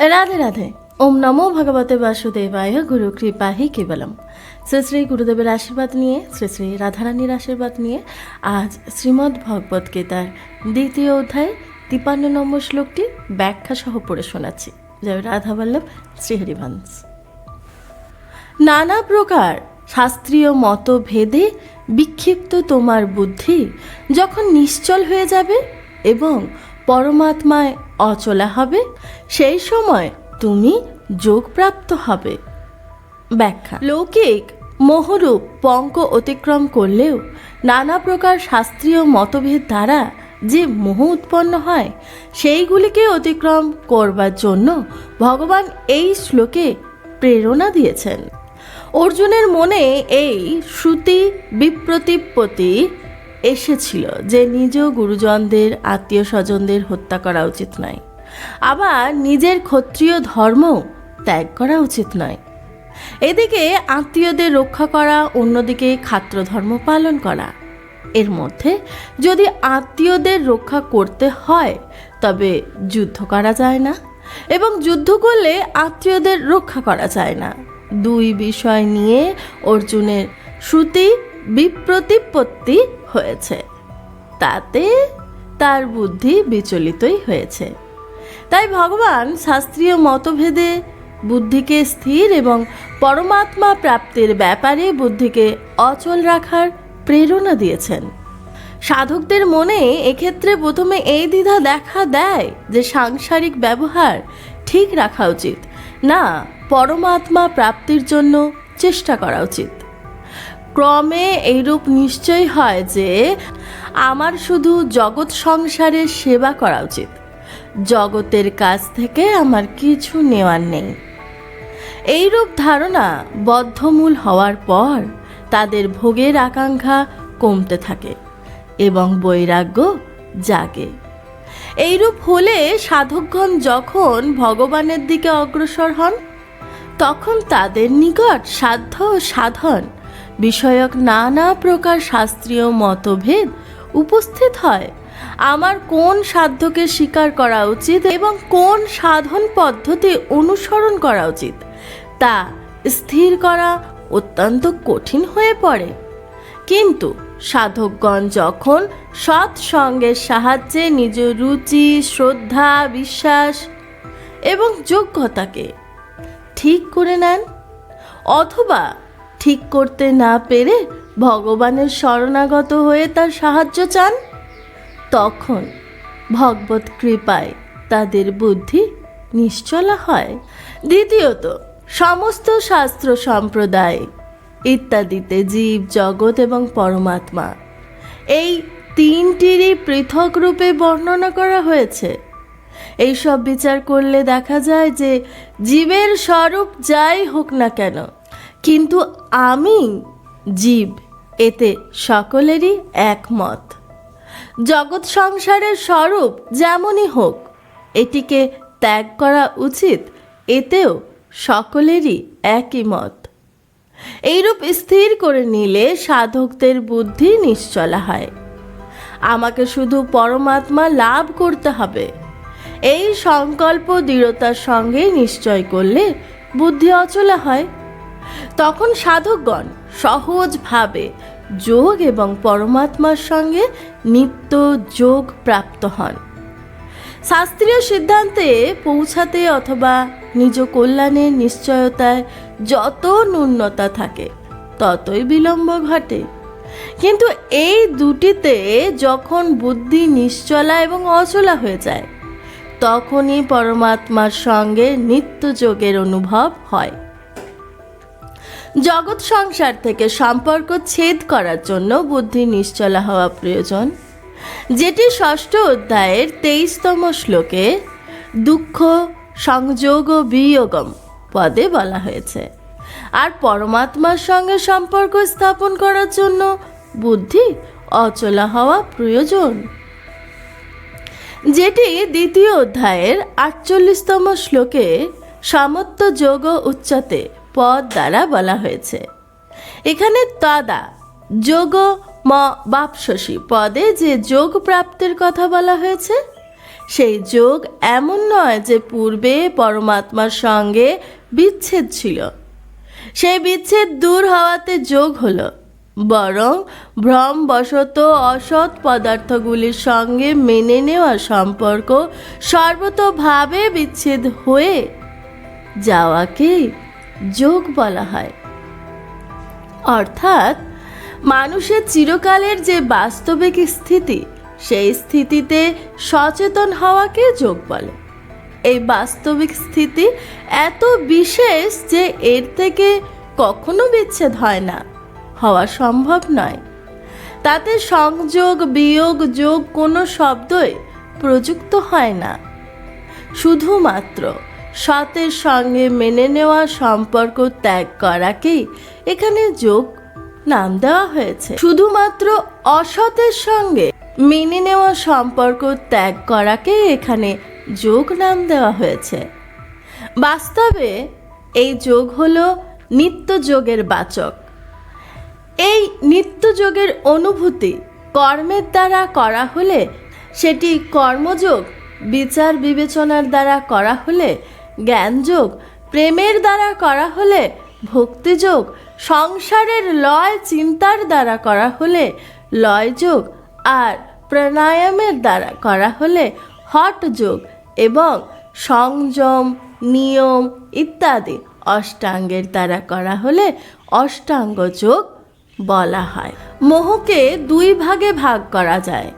রাধে রাধে ওম নমো ভগবতে বাসুদেবায় গুরু কৃপাহি কেবলম শ্রী শ্রী গুরুদেবের আশীর্বাদ নিয়ে শ্রী শ্রী রাধারানীর আশীর্বাদ নিয়ে আজ শ্রীমদ্ ভগবত গীতার দ্বিতীয় অধ্যায়, তিপান্ন নম্বর শ্লোকটি ব্যাখ্যা সহ পড়ে শোনাচ্ছি। জয় রাধা বল্লভ শ্রীহরিবংশ নানা প্রকার শাস্ত্রীয় মতভেদে বিক্ষিপ্ত তোমার বুদ্ধি যখন নিশ্চল হয়ে যাবে এবং পরমাত্মায় অচলা হবে, সেই সময় তুমি যোগপ্রাপ্ত হবে। ব্যাখ্যা। লৌকিক, মোহরূপ, পঙ্ক অতিক্রম করলেও নানা প্রকার শাস্ত্রীয় মতভেদ দ্বারা যে মোহ উৎপন্ন হয়, সেইগুলিকে অতিক্রম করবার জন্য ভগবান এই শ্লোকে প্রেরণা দিয়েছেন। অর্জুনের মনে এই শ্রুতি বিপ্রতিপত্তি এসেছিল যে নিজ গুরুজনদের আত্মীয় স্বজনদের হত্যা করা উচিত নয়। আবার নিজের ক্ষত্রিয় ধর্ম ত্যাগ করা উচিত নয়। এদিকে আত্মীয়দের রক্ষা করা, অন্যদিকে খাত্র ধর্ম পালন করা। এর মধ্যে যদি আত্মীয়দের রক্ষা করতে হয়, তবে যুদ্ধ করা যায় না এবং যুদ্ধ করলে আত্মীয়দের রক্ষা করা যায় না। দুই বিষয় নিয়ে অর্জুনের শ্রুতি, বিপ্রতিপত্তি হয়েছে। তাতে তার বুদ্ধি বিচলিতই হয়েছে। তাই ভগবান শাস্ত্রীয় মতভেদে বুদ্ধিকে স্থির এবং পরমাত্মা প্রাপ্তির ব্যাপারে বুদ্ধিকে অচল রাখার প্রেরণা দিয়েছেন। সাধকদের মনে এক্ষেত্রে প্রথমে এই দ্বিধা দেখা দেয় যে সাংসারিক ব্যবহার ঠিক রাখা উচিত, না পরমাত্মা প্রাপ্তির জন্য চেষ্টা করা উচিত। ক্রমে এইরূপ নিশ্চয় হয় যে, আমার শুধু জগৎ সংসারের সেবা করা উচিত। জগতের কাছ থেকে আমার কিছু নেওয়ার নেই। এইরূপ ধারণা বদ্ধমূল হওয়ার পর তাদের ভোগের আকাঙ্ক্ষা কমতে থাকে এবং বৈরাগ্য জাগে। এইরূপ হলে সাধকগণ যখন ভগবানের দিকে অগ্রসর হন, তখন তাদের নিকট সাধ্য ও সাধন বিষয়ক নানা প্রকার শাস্ত্রীয় মতভেদ উপস্থিত হয়। আমার কোন সাধ্যকে স্বীকার করা উচিত এবং কোন সাধন পদ্ধতি অনুসরণ করা উচিত, তা স্থির করা অত্যন্ত কঠিন হয়ে পড়ে। কিন্তু সাধকগণ যখন সৎসঙ্গের সাহায্যে নিজ রুচি, শ্রদ্ধা, বিশ্বাস এবং যোগ্যতাকে ঠিক করে নেন, অথবা ঠিক করতে না পেরে ভগবানের শরণাগত হয়ে তার সাহায্য চান? তখন ভগবত কৃপায় তাদের বুদ্ধি নিশ্চলা হয়। দ্বিতীয়ত, সমস্ত শাস্ত্র সম্প্রদায় ইত্যাদিতে জীব, জগৎ এবং পরমাত্মা এই তিনটিরই পৃথক রূপে বর্ণনা করা হয়েছে। এইসব বিচার করলে দেখা যায় যে জীবের স্বরূপ যাই হোক না কেন কিন্তু আমি, জীব, এতে সকলেরই একমত। জগৎ সংসারের স্বরূপ যেমনই হোক, এটিকে ত্যাগ করা উচিত, এতেও সকলেরই একই মত। এইরূপ স্থির করে নিলে সাধকদের বুদ্ধি নিশ্চলা হয়। আমাকে শুধু পরমাত্মা লাভ করতে হবে। এই সংকল্প দৃঢ়তার সঙ্গে নিশ্চয় করলে বুদ্ধি অচলা হয়। তখন সাধকগণ সহজভাবে যোগ এবং পরমাত্মার সঙ্গে নিত্য যোগ প্রাপ্ত হন। শাস্ত্রীয় সিদ্ধান্তে পৌঁছাতে অথবা নিজ কল্যাণের নিশ্চয়তায় যত ন্যূনতা থাকে, ততই বিলম্ব ঘটে। কিন্তু এই দুটিতে যখন বুদ্ধি নিশ্চলা এবং অচলা হয়ে যায়, তখনই পরমাত্মার সঙ্গে নিত্য যোগের অনুভব হয়। জগৎ সংসার থেকে সম্পর্ক ছেদ করার জন্য বুদ্ধি নিশ্চলা হওয়া প্রয়োজন। যেটি ষষ্ঠ অধ্যায়ের তেইশতম শ্লোকে দুঃখ, সংযোগ ও বিয়োগম পদে বলা হয়েছে। আর পরমাত্মার সঙ্গে সম্পর্ক স্থাপন করার জন্য বুদ্ধি অচলা হওয়া প্রয়োজন। যেটি দ্বিতীয় অধ্যায়ের আটচল্লিশতম শ্লোকে সামত্য যোগ উচ্চতে পদ দ্বারা বলা হয়েছে। এখানে তদা, যোগ ম, বাপসসী পদে যে যোগ প্রাপ্তির কথা বলা হয়েছে, সেই যোগ এমন নয় যে পূর্বে পরমাত্মার সঙ্গে বিচ্ছেদ ছিল। সেই বিচ্ছেদ দূর হওয়াতে যোগ হলো, বরং ভ্রমবশত অসৎ পদার্থগুলির সঙ্গে মেনে নেওয়া সম্পর্ক সর্বতভাবে বিচ্ছেদ হয়ে যাওয়াকেই যোগ বলা হয়। অর্থাৎ, মানুষের চিরকালের যে বাস্তবিক স্থিতি, সেই স্থিতিতে সচেতন হওয়াকে যোগ বলে। এই বাস্তবিক স্থিতি এত বিশেষ যে এর থেকে কখনো বিচ্ছেদ হয় না, হওয়া সম্ভব নয়। তাতে সংযোগ, বিয়োগ, যোগ কোনো শব্দই প্রযুক্ত হয় না। শুধুমাত্র সতের সঙ্গে মেনে নেওয়া সম্পর্ক ত্যাগ করাকেই এখানে যোগ নাম দেওয়া হয়েছে? শুধুমাত্র অসতের সঙ্গে মেনে নেওয়া সম্পর্ক ত্যাগ করাকে এখানে যোগ নাম দেওয়া হয়েছে? বাস্তবে এই যোগ হলো নিত্য যোগের বাচক। এই নিত্য যোগের অনুভূতি কর্মের দ্বারা করা হলে, সেটি কর্মযোগ বিচার বিবেচনার দ্বারা করা হলে জ্ঞানযোগ, প্রেমের দ্বারা করা হলে ভক্তিযোগ, সংসারের লয় চিন্তার দ্বারা করা হলে লয়যোগ আর প্রাণায়ামের দ্বারা করা হলে হট যোগ এবং সংযম, নিয়ম ইত্যাদি অষ্টাঙ্গের দ্বারা করা হলে অষ্টাঙ্গ যোগ বলা হয়। মোহকে দুই ভাগে ভাগ করা যায়।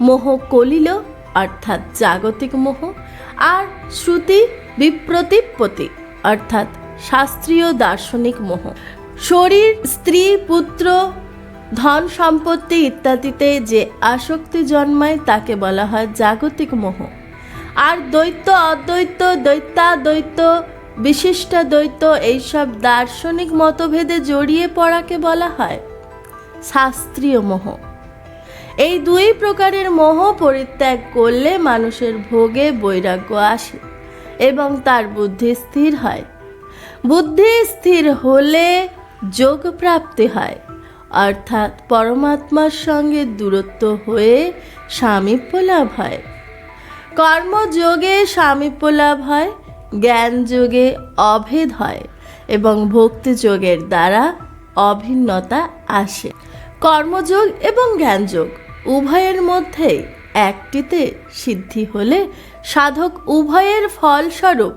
মোহ কলিল অর্থাৎ জাগতিক মোহ, আর শ্রুতি বিপ্রতিপত্তি অর্থাৎ শাস্ত্রীয় দার্শনিক মোহ। শরীর, স্ত্রী, পুত্র, ধন সম্পত্তি ইত্যাদিতে যে আসক্তি জন্মায় তাকে বলা হয় জাগতিক মোহ। আর দ্বৈত, অদ্বৈত দ্বৈতাদ্বৈত বিশিষ্ট দ্বৈত এইসব দার্শনিক মতভেদে জড়িয়ে পড়াকে বলা হয় শাস্ত্রীয় মোহ। এই দুই প্রকারের মোহ পরিত্যাগ করলে মানুষের ভোগে বৈরাগ্য আসে। এবং তার বুদ্ধি স্থির হয়। বুদ্ধি স্থির হলে যোগ প্রাপ্তি হয়, অর্থাৎ পরমাত্মার সঙ্গে দূরত্ব হয়ে সামীপ্য লাভ হয়। কর্মযোগে সামীপ্য লাভ হয়, জ্ঞান যোগে অভেদ হয় এবং ভক্তি যোগের দ্বারা অভিন্নতা আসে। কর্মযোগ এবং জ্ঞানযোগ উভয়ের মধ্যেই একটিতে সিদ্ধি হলে সাধক উভয়ের ফলস্বরূপ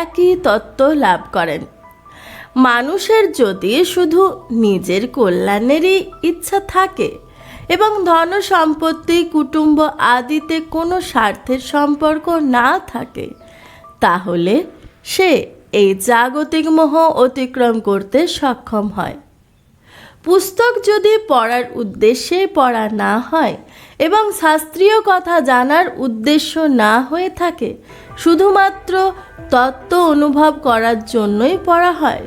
একই তত্ত্ব লাভ করেন। মানুষের যদি শুধু নিজের কল্যাণেরই ইচ্ছা থাকে এবং ধন সম্পত্তি, কুটুম্ব আদিতে কোনো স্বার্থের সম্পর্ক না থাকে, তাহলে সে এই জাগতিক মোহ অতিক্রম করতে সক্ষম হয়। পুস্তক যদি পড়ার উদ্দেশ্যে পড়া না হয় এবং শাস্ত্রীয় কথা জানার উদ্দেশ্য না হয়ে থাকে, শুধুমাত্র তত্ত্ব অনুভব করার জন্যই পড়া হয়।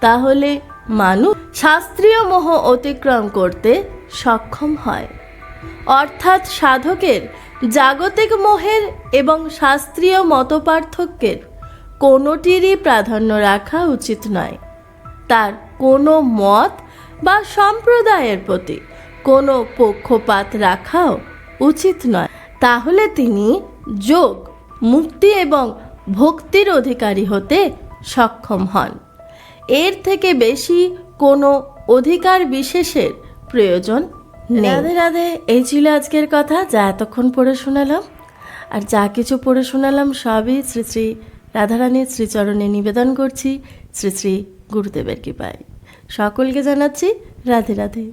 তাহলে মানুষ শাস্ত্রীয় মোহ অতিক্রম করতে সক্ষম হয়। অর্থাৎ সাধকের জাগতিক মোহের এবং শাস্ত্রীয় মতপার্থক্যের কোনোটিরই প্রাধান্য রাখা উচিত নয়। তার কোনো মত বা সম্প্রদায়ের প্রতি কোনো পক্ষপাত রাখাও উচিত নয়। তাহলে তিনি যোগ, মুক্তি এবং ভক্তির অধিকারী হতে সক্ষম হন। এর থেকে বেশি কোনো অধিকার বিশেষের প্রয়োজন রাধে রাধে, এই ছিল আজকের কথা। যা এতক্ষণ পড়ে শোনালাম। আর যা কিছু পড়ে শোনালাম, সবই শ্রী শ্রী রাধারানীর শ্রীচরণে নিবেদন করছি। শ্রী শ্রী গুরুদেবের কৃপায়। সকলকে জানাচ্ছি রাধে রাধে।